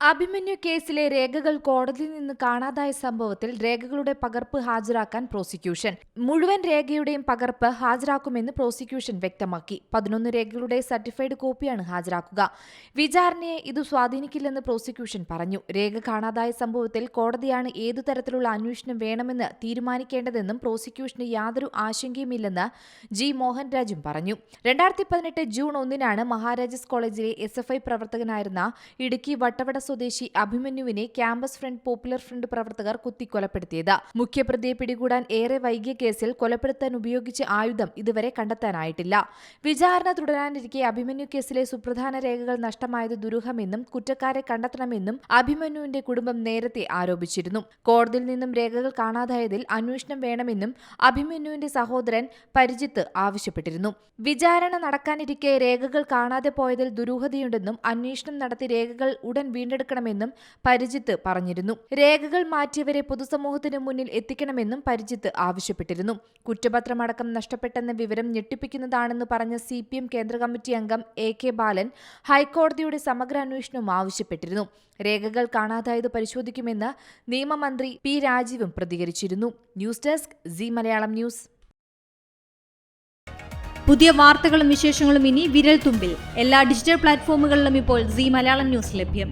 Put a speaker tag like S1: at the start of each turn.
S1: അഭിമന്യു കേസിലെ രേഖകൾ കോടതിയിൽ നിന്ന് കാണാതായ സംഭവത്തിൽ രേഖകളുടെ പകർപ്പ് ഹാജരാക്കാൻ പ്രോസിക്യൂഷൻ. മുഴുവൻ രേഖയുടെയും പകർപ്പ് ഹാജരാക്കുമെന്ന് പ്രോസിക്യൂഷൻ വ്യക്തമാക്കി. പതിനൊന്ന് രേഖകളുടെ സർട്ടിഫൈഡ് കോപ്പിയാണ് ഹാജരാക്കുക. വിചാരണയെ ഇത് സ്വാധീനിക്കില്ലെന്ന് പ്രോസിക്യൂഷൻ പറഞ്ഞു. രേഖ കാണാതായ സംഭവത്തിൽ കോടതിയാണ് ഏതു തരത്തിലുള്ള അന്വേഷണം വേണമെന്ന് തീരുമാനിക്കേണ്ടതെന്നും പ്രോസിക്യൂഷന് യാതൊരു ആശങ്കയുമില്ലെന്ന് ജി. മോഹൻ രാജും പറഞ്ഞു. രണ്ടായിരത്തി പതിനെട്ട് ജൂൺ ഒന്നിനാണ് മഹാരാജാസ് കോളേജിലെ എസ് പ്രവർത്തകനായിരുന്ന ഇടുക്കി വട്ടവട സ്വദേശി അഭിമന്യുവിനെ ക്യാമ്പസ് ഫ്രണ്ട് പോപ്പുലർ ഫ്രണ്ട് പ്രവർത്തകർ കുത്തിക്കൊലപ്പെടുത്തിയത്. മുഖ്യപ്രതിയെ പിടികൂടാൻ ഏറെ വൈകിയ കേസിൽ കൊലപ്പെടുത്താൻ ഉപയോഗിച്ച ആയുധം ഇതുവരെ കണ്ടെത്താനായിട്ടില്ല. വിചാരണ തുടരാനിരിക്കെ അഭിമന്യു കേസിലെ സുപ്രധാന രേഖകൾ നഷ്ടമായത് ദുരൂഹമെന്നും കുറ്റക്കാരെ കണ്ടെത്തണമെന്നും അഭിമന്യുവിന്റെ കുടുംബം നേരത്തെ ആരോപിച്ചിരുന്നു. കോടതിയിൽ നിന്നും രേഖകൾ കാണാതായതിൽ അന്വേഷണം വേണമെന്നും അഭിമന്യുവിന്റെ സഹോദരൻ പരിജിത്ത് ആവശ്യപ്പെട്ടിരുന്നു. വിചാരണ നടക്കാനിരിക്കെ രേഖകൾ കാണാതെ പോയതിൽ ദുരൂഹതയുണ്ടെന്നും അന്വേഷണം നടത്തി രേഖകൾ ഉടൻ വീണ്ടെടുക്കണമെന്നും പരിജിത്ത് പറഞ്ഞിരുന്നു. രേഖകൾ മാറ്റിയവരെ പൊതുസമൂഹത്തിന് മുന്നിൽ എത്തിക്കണമെന്നും പരിജിത്ത് ആവശ്യപ്പെട്ടിരുന്നു. കുറ്റപത്രമടക്കം നഷ്ടപ്പെട്ടെന്ന വിവരം ഞെട്ടിപ്പിക്കുന്നതാണെന്ന് പറഞ്ഞ സി പി എം കേന്ദ്ര കമ്മിറ്റി അംഗം എ കെ ബാലൻ ഹൈക്കോടതിയുടെ സമഗ്ര അന്വേഷണവും ആവശ്യപ്പെട്ടിരുന്നു. രേഖകൾ കാണാതായത് പരിശോധിക്കുമെന്ന് നിയമമന്ത്രി പി രാജീവും പ്രതികരിച്ചിരുന്നു. News desk C Malayalam news.
S2: പുതിയ വാർത്തകളും വിശേഷങ്ങളും ഇനി വിരൽ തുമ്പിൽ എല്ലാ ഡിജിറ്റൽ പ്ലാറ്റ്ഫോമുകളിലും ഇപ്പോൾ സി മലയാളം ന്യൂസ് ലഭ്യം.